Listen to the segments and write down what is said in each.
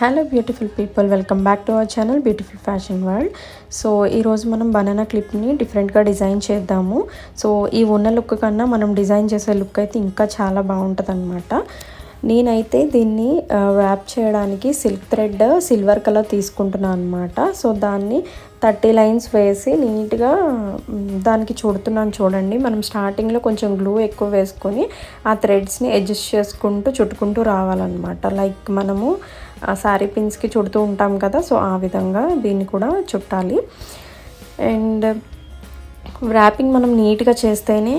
Hello beautiful people welcome back to our channel beautiful fashion world so ఈరోజు మనం banana క్లిప్ని డిఫరెంట్గా design చేద్దాము. So ఈ ఉన్న లుక్ కన్నా మనం డిజైన్ చేసే లుక్ అయితే ఇంకా చాలా బాగుంటుంది అనమాట నేనైతే దీన్ని వ్యాప్ చేయడానికి సిల్క్ థ్రెడ్ సిల్వర్ కలర్ తీసుకుంటున్నాను అనమాట సో దాన్ని థర్టీ లైన్స్ వేసి నీట్గా దానికి చుడుతున్నాను చూడండి. మనం స్టార్టింగ్లో కొంచెం గ్లూ ఎక్కువ వేసుకొని ఆ థ్రెడ్స్ని అడ్జస్ట్ చేసుకుంటూ చుట్టుకుంటూ రావాలన్నమాట. లైక్ మనము శారీ పిన్స్కి చుడుతూ ఉంటాం కదా సో ఆ విధంగా దీన్ని కూడా చుట్టాలి. అండ్ ర్యాపింగ్ మనం నీట్గా చేస్తేనే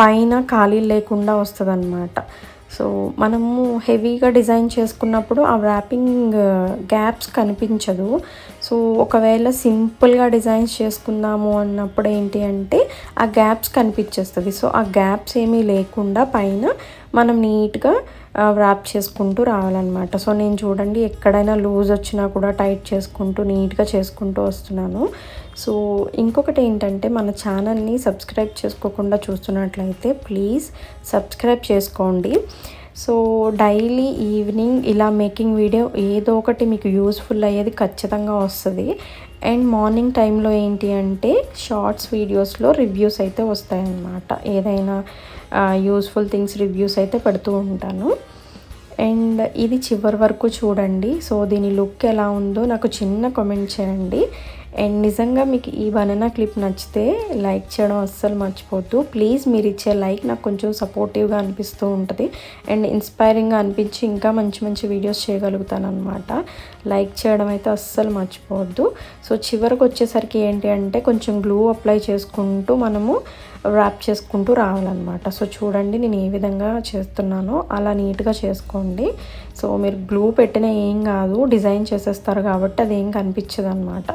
పైన ఖాళీ లేకుండా వస్తుంది అన్నమాట సో మనము హెవీగా డిజైన్ చేసుకున్నప్పుడు ఆ ర్యాపింగ్ గ్యాప్స్ uh, కనిపించదు. సో ఒకవేళ సింపుల్గా డిజైన్స్ చేసుకుందాము అన్నప్పుడు ఏంటి అంటే ఆ గ్యాప్స్ కనిపించేస్తుంది. సో ఆ గ్యాప్స్ ఏమీ లేకుండా పైన మనం నీట్గా ర్యాప్ చేసుకుంటూ రావాలన్నమాట. సో నేను చూడండి ఎక్కడైనా లూజ్ వచ్చినా కూడా టైట్ చేసుకుంటూ నీట్గా చేసుకుంటూ వస్తున్నాను. సో ఇంకొకటి ఏంటంటే మన ఛానల్ని సబ్స్క్రైబ్ చేసుకోకుండా చూస్తున్నట్లయితే ప్లీజ్ సబ్స్క్రైబ్ చేసుకోండి. సో డైలీ ఈవినింగ్ ఇలా మేకింగ్ వీడియో ఏదో ఒకటి మీకు యూస్ఫుల్ అయ్యేది ఖచ్చితంగా వస్తుంది. అండ్ మార్నింగ్ టైంలో ఏంటి అంటే షార్ట్స్ వీడియోస్లో రివ్యూస్ అయితే వస్తాయన్నమాట. ఏదైనా యూస్ఫుల్ థింగ్స్ రివ్యూస్ అయితే పెడుతూ ఉంటాను. అండ్ ఇది చివరి వరకు చూడండి. సో దీని లుక్ ఎలా ఉందో నాకు చిన్న కామెంట్ చేయండి. అండ్ నిజంగా మీకు ఈ బనానా క్లిప్ నచ్చితే లైక్ చేయడం అస్సలు మర్చిపోద్దు ప్లీజ్ మీరు ఇచ్చే లైక్ నాకు కొంచెం సపోర్టివ్గా అనిపిస్తూ ఉంటుంది. అండ్ ఇన్స్పైరింగ్గా అనిపించి ఇంకా మంచి మంచి వీడియోస్ చేయగలుగుతాను అనమాట లైక్ చేయడం అయితే అస్సలు మర్చిపోవద్దు. సో చివరికి వచ్చేసరికి ఏంటి అంటే కొంచెం గ్లూ అప్లై చేసుకుంటూ మనము ర్యాప్ చేసుకుంటూ రావాలన్నమాట. సో చూడండి నేను ఏ విధంగా చేస్తున్నానో అలా నీట్గా చేసుకోండి. సో మీరు గ్లూ పెట్టిన ఏం కాదు డిజైన్ చేసేస్తారు కాబట్టి అది ఏం కనిపించదు అనమాట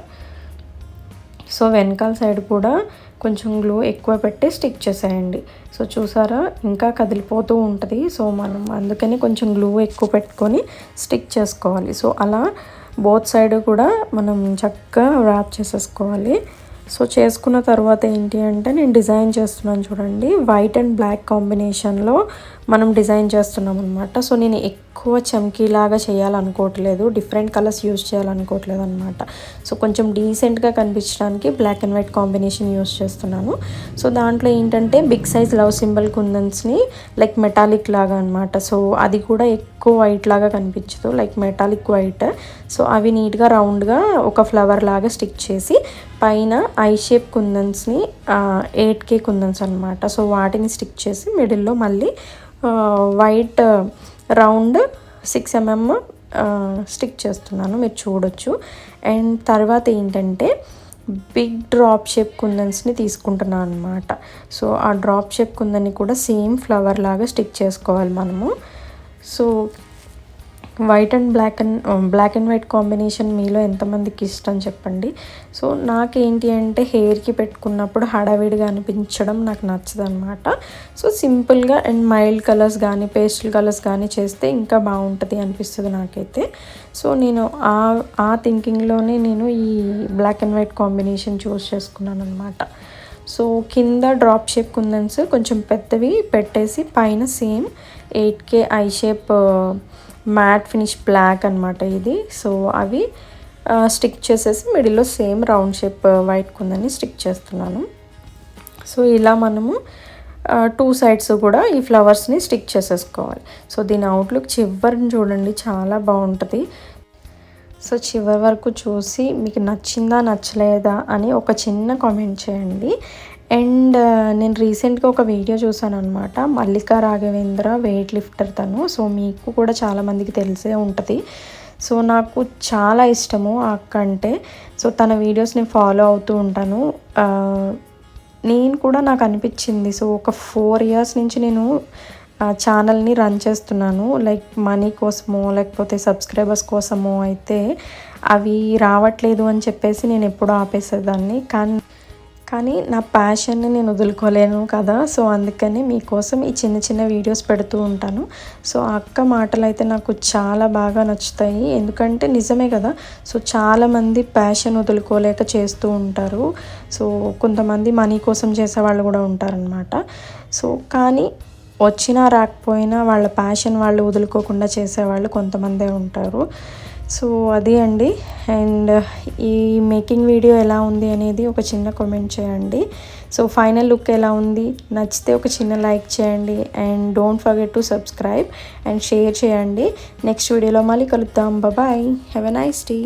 సో వెనకాల సైడ్ కూడా కొంచెం గ్లూ ఎక్కువ పెట్టి స్టిక్ చేసేయండి. సో చూసారా? ఇంకా కదిలిపోతూ ఉంటుంది. సో మనం అందుకని కొంచెం గ్లూ ఎక్కువ పెట్టుకొని స్టిక్ చేసుకోవాలి. సో అలా బోత్ సైడ్ కూడా మనం చక్కగా ర్యాప్ చేసేసుకోవాలి. సో చేసుకున్న తర్వాత ఏంటి అంటే నేను డిజైన్ చేస్తున్నాను చూడండి. వైట్ అండ్ బ్లాక్ కాంబినేషన్లో మనం డిజైన్ చేస్తున్నాం అనమాట సో నేను ఎక్కువ చమ్కీలాగా చేయాలనుకోవట్లేదు. డిఫరెంట్ కలర్స్ యూజ్ చేయాలనుకోవట్లేదు అనమాట సో కొంచెం డీసెంట్గా కనిపించడానికి black and white combination use చేస్తున్నాను. సో దాంట్లో ఏంటంటే బిగ్ సైజ్ లవ్ సింబల్ కుందన్స్ని లైక్ మెటాలిక్ లాగా అనమాట సో అది కూడా ఎక్కువ ఎక్కువ వైట్ లాగా కనిపించదు లైక్ మెటాలిక్ వైట్ సో అవి నీట్గా రౌండ్గా ఒక ఫ్లవర్ లాగా స్టిక్ చేసి పైన ఐ షేప్ కుందన్స్ని ఎయిట్ కే కుందన్స్ అనమాట సో వాటిని స్టిక్ చేసి మిడిల్లో మళ్ళీ white round six MM stick చేస్తున్నాను. మీరు చూడొచ్చు. అండ్ తర్వాత ఏంటంటే బిగ్ డ్రాప్ షేప్ కుందన్స్ని తీసుకుంటున్నాను అనమాట సో ఆ డ్రాప్ షేప్ కుందని కూడా సేమ్ ఫ్లవర్ లాగా స్టిక్ చేసుకోవాలి మనము. So white and black and black and white combination మీలో ఎంతమందికి ఇష్టం చెప్పండి. సో నాకేంటి అంటే హెయిర్కి పెట్టుకున్నప్పుడు హడావిడిగా అనిపించడం నాకు నచ్చదు అనమాట సో సింపుల్గా అండ్ మైల్డ్ కలర్స్ కానీ పేస్టల్ కలర్స్ కానీ చేస్తే ఇంకా బాగుంటుంది అనిపిస్తుంది నాకైతే. సో నేను ఆ ఆ థింకింగ్లోనే నేను ఈ black and white combination choose చేసుకున్నాను అనమాట సో కింద డ్రాప్ షేప్ కుందన్స్ కొంచెం పెద్దవి పెట్టేసి పైన same eight K I shape matte finish black అనమాట ఇది. సో అవి స్టిక్ చేసేసి మిడిల్లో సేమ్ రౌండ్ షేప్ వైట్ కుందని స్టిక్ చేస్తున్నాను. సో ఇలా మనము టూ సైడ్స్ కూడా ఈ ఫ్లవర్స్ని స్టిక్ చేసేసుకోవాలి. సో దీని అవుట్లుక్ చివరిని చూడండి చాలా బాగుంటుంది. సో చివరి వరకు చూసి మీకు నచ్చిందా నచ్చలేదా అని ఒక చిన్న కామెంట్ చేయండి. అండ్ నేను రీసెంట్గా ఒక వీడియో చూసాను అనమాట మల్లికా రాఘవేంద్ర వెయిట్ లిఫ్టర్ తను. సో మీకు కూడా చాలామందికి తెలిసే ఉంటుంది. సో నాకు చాలా ఇష్టము ఆ అక్క అంటే సో తన వీడియోస్ నేను ఫాలో అవుతూ ఉంటాను. నేను కూడా నాకు అనిపించింది. సో ఒక ఫోర్ ఇయర్స్ నుంచి నేను ఛానల్ని రన్ చేస్తున్నాను. లైక్ మనీ కోసమో లేకపోతే సబ్స్క్రైబర్స్ కోసమో అయితే అవి రావట్లేదు అని చెప్పేసి నేను ఎప్పుడూ ఆపేసేదాన్ని. కానీ కానీ నా ప్యాషన్ని నేను వదులుకోలేను కదా. సో అందుకని మీకోసం ఈ చిన్న చిన్న వీడియోస్ పెడుతూ ఉంటాను. సో అక్క మాటలు అయితే నాకు చాలా బాగా నచ్చుతాయి. ఎందుకంటే నిజమే కదా సో చాలామంది ప్యాషన్ వదులుకోలేక చేస్తూ ఉంటారు. సో కొంతమంది మనీ కోసం చేసే వాళ్ళు కూడా ఉంటారనమాట సో కానీ వచ్చినా రాకపోయినా వాళ్ళ ప్యాషన్ వాళ్ళు వదులుకోకుండా చేసేవాళ్ళు కొంతమందే ఉంటారు. సో అది అండి. అండ్ ఈ మేకింగ్ వీడియో ఎలా ఉంది అనేది ఒక చిన్న కామెంట్ చేయండి. సో ఫైనల్ లుక్ ఎలా ఉంది? నచ్చితే ఒక చిన్న లైక్ చేయండి. And don't forget to subscribe and share చేయండి. నెక్స్ట్ వీడియోలో మళ్ళీ కలుద్దాం. Bye have a nice day